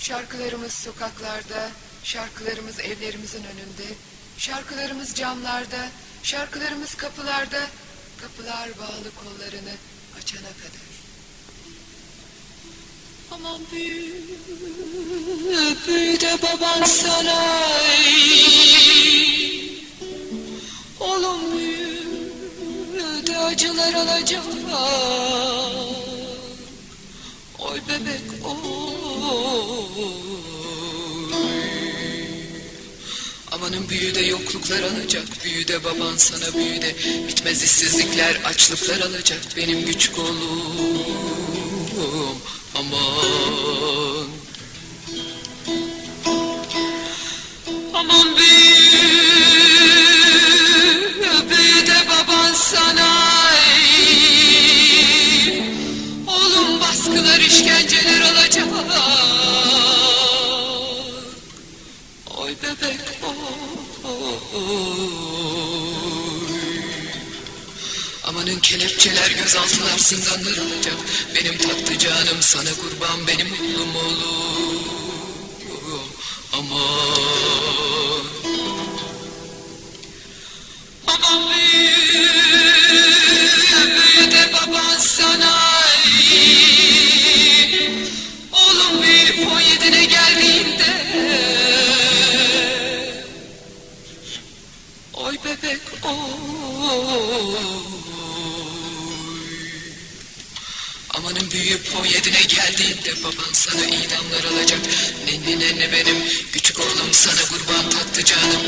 Şarkılarımız sokaklarda, şarkılarımız evlerimizin önünde, şarkılarımız camlarda, şarkılarımız kapılarda, kapılar bağlı kollarını açana kadar. Aman büyü, büyü de baban sana Oğlum büyü de acılar alacak Oy bebek Amanın büyü de yokluklar alacak. Büyü de baban sana büyü de Bitmez işsizlikler açlıklar alacak. Benim küçük oğlum Aman. Aman büyü Büyü de baban sana Oğlum baskılar işkenceler alacak. Oy bebek Amanın kelepçeler gözaltılar zindanlar alacak Benim tatlı canım sana kurban benim oğlum oğlum Amanın büyüyüp on yedine geldiğinde baban sana idamlar alacak. Nenni nenni benim küçük oğlum sana kurban tatlı canım